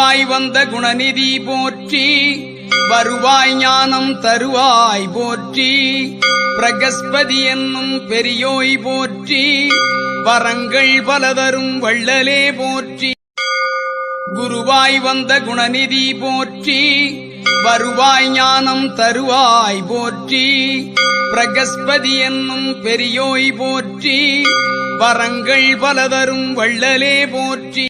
வருவாய் வந்த குணநிதி போற்றி வருவாய் ஞானம் தருவாய் போற்றி பிரகஸ்பதி என்னும் பெரியோய் போற்றி வரங்கள் பலதரும் வள்ளலே போற்றி. குருவாய் வந்த குணநிதி போற்றி வருவாய் ஞானம் தருவாய் போற்றி பிரகஸ்பதி என்னும் பெரியோய் போற்றி வரங்கள் பலதரும் வள்ளலே போற்றி.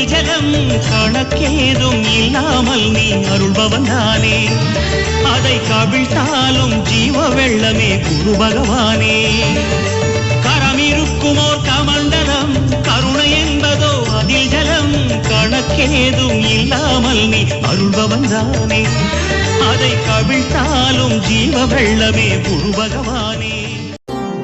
நிகரம் கணக்கேதும் இல்லாமல் நீ அருள்பவன் தானே அதை கவிழ்த்தாலும் ஜீவ வெள்ளமே குரு பகவானே. கரமிருக்குமோர் கமண்டலம் கருணை என்பதோ அதில் ஜலம் கணக்கேதும் இல்லாமல் நீ அருள்பவன் தானே. அதை கவிழ்த்தாலும் ஜீவ வெள்ளமே குரு பகவானே.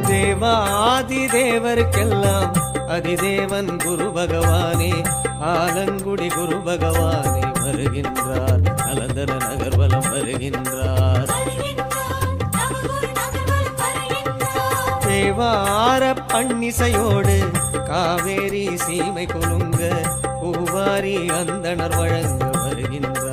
தேவாதி தேவருக்கெல்லாம் அதிதேவன் குரு பகவானே ஆலங்குடி குரு பகவானே வருகின்றார். நலந்தன நகர்வலம் வருகின்றார். தேவார பன்னிசையோடு காவேரி சீமை குலுங்க பூவாரி அந்தனர் வழங்க வருகின்றார்